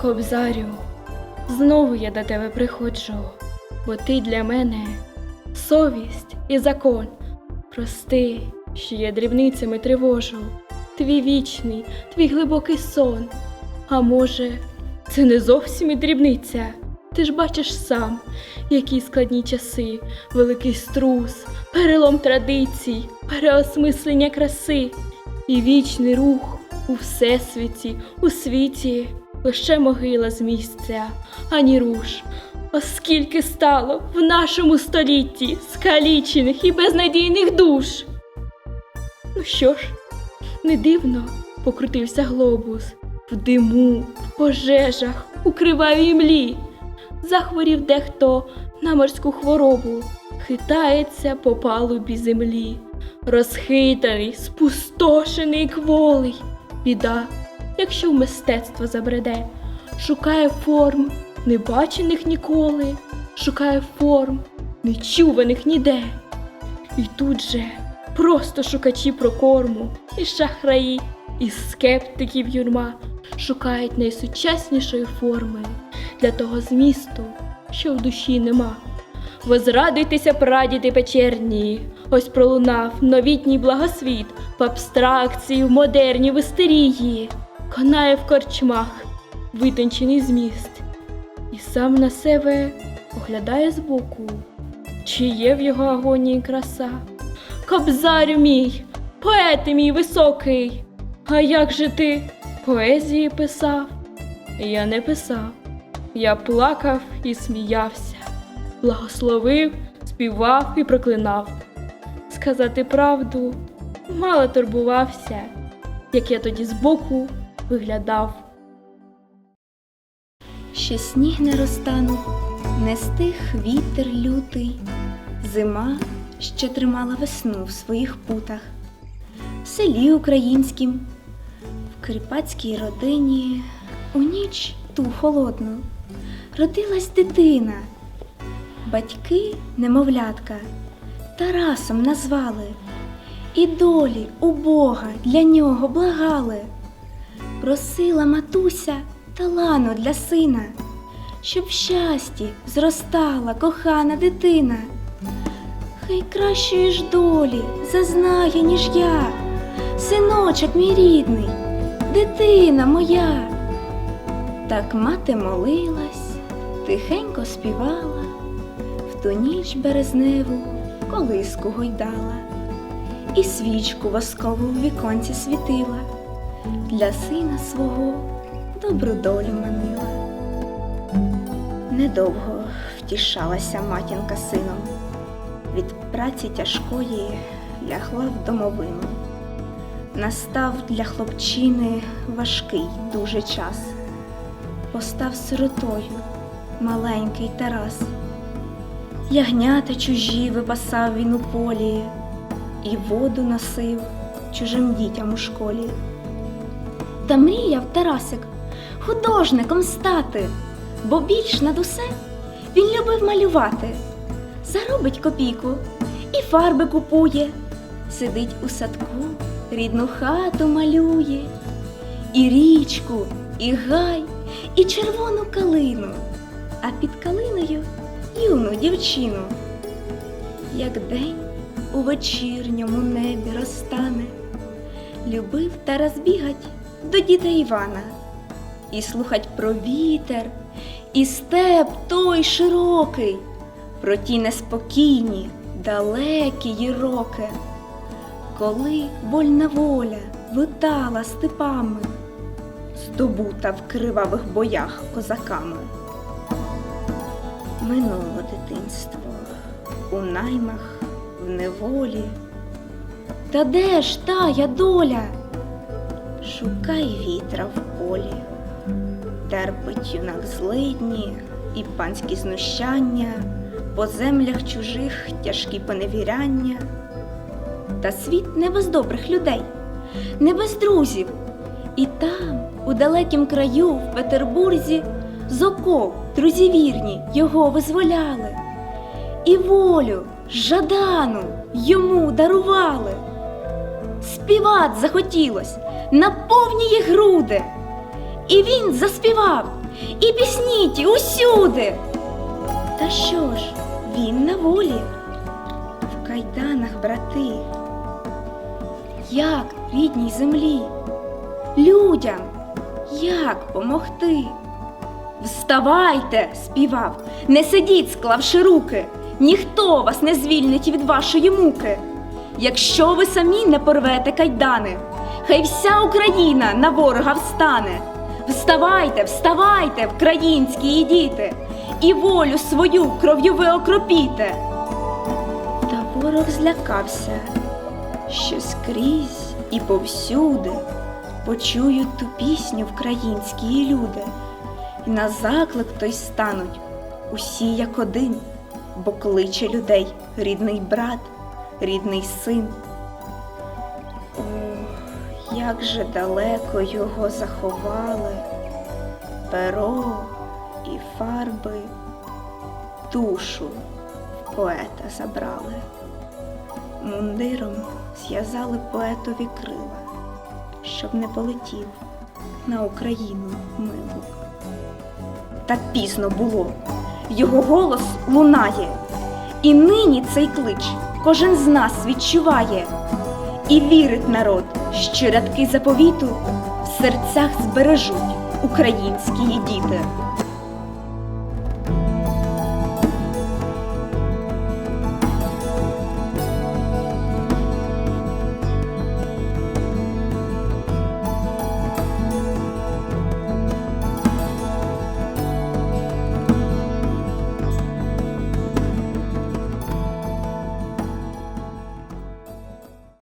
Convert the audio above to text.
Кобзарю, знову я до тебе приходжу, бо ти для мене совість і закон. Прости, що я дрібницями тривожу, твій вічний, твій глибокий сон. А може, це не зовсім і дрібниця. Ти ж бачиш сам, які складні часи, великий струс, перелом традицій, переосмислення краси і вічний рух у всесвіті, у світі, лише могила з місця, ані руш. Оскільки стало в нашому столітті скалічених і безнадійних душ. Ну що ж, не дивно покрутився глобус в диму, в пожежах, у кривавій млі. Захворів дехто на морську хворобу, хитається по палубі землі, розхитаний, спустошений кволий. Біда, якщо в мистецтво забреде, шукає форм, небачених ніколи, шукає форм, нечуваних ніде. І тут же просто шукачі прокорму, і шахраї, і скептиків юрма шукають найсучаснішої форми для того змісту, що в душі нема. Возрадуйтеся, прадіди печерні, ось пролунав новітній благосвіт в абстракції, в модерні в істерії, конає в корчмах витончений зміст, і сам на себе оглядає збоку, чи є в його агонії краса. Кобзарю мій, поети мій високий, а як же ти поезії писав? Я не писав, я плакав і сміявся, благословив, співав і проклинав. Сказати правду, мало турбувався, як я тоді збоку виглядав. Ще сніг не розтанув, не стих вітер лютий, зима ще тримала весну в своїх путах. В селі українськім, в кріпацькій родині, у ніч ту холодну, родилась дитина. Батьки, немовлятка, Тарасом назвали, і долі у Бога для нього благали. Просила матуся талану для сина, щоб в щасті зростала кохана дитина. Хай кращої ж долі зазнає, ніж я, синочок мій рідний, дитина моя. Так мати молилась, тихенько співала, в ту ніч березневу колиску гойдала, і свічку воскову в віконці світила для сина свого добру долю манила. Недовго втішалася матінка сином, від праці тяжкої лягла в домовину. Настав для хлопчини важкий дуже час. Постав сиротою маленький Тарас. Ягнята чужі випасав він у полі, і воду носив чужим дітям у школі. Та мріяв Тарасик художником стати, бо більш над усе він любив малювати. Заробить копійку і фарби купує, сидить у садку, рідну хату малює, і річку, і гай, і червону калину, а під калиною юну дівчину. Як день у вечірньому небі розтане, любив Тарас бігать до діда Івана і слухать про вітер, і степ той широкий, про ті неспокійні, далекі й роки, коли вольна воля витала степами, здобута в кривавих боях козаками. Минуло дитинство у наймах, в неволі. Та де ж тая доля? Шукай вітра в полі, терпить юнак злидні і панські знущання, по землях чужих тяжкі поневіряння. Та світ не без добрих людей, не без друзів. І там, у далекім краю, в Петербурзі, з друзі вірні його визволяли, і волю жадану йому дарували. Співать захотілось на повні їх груди. І він заспівав і пісні ті усюди. Та що ж, він на волі, в кайданах брати. Як рідній землі, людям, як помогти? Вставайте, співав, не сидіть, склавши руки, ніхто вас не звільнить від вашої муки. Якщо ви самі не порвете кайдани, хай вся Україна на ворога встане. Вставайте, вставайте, українські діти, і волю свою кров'ю ви окропіте. Та ворог злякався, що скрізь і повсюди почують ту пісню українські люди, і на заклик той стануть усі як один, бо кличе людей рідний брат, рідний син. Як же далеко його заховали, перо і фарби, душу в поета забрали. Мундиром зв'язали поетові крила, щоб не полетів на Україну милу. Так пізно було, його голос лунає, і нині цей клич кожен з нас відчуває, і вірить народ, що рядки заповіту в серцях збережуть українські діти.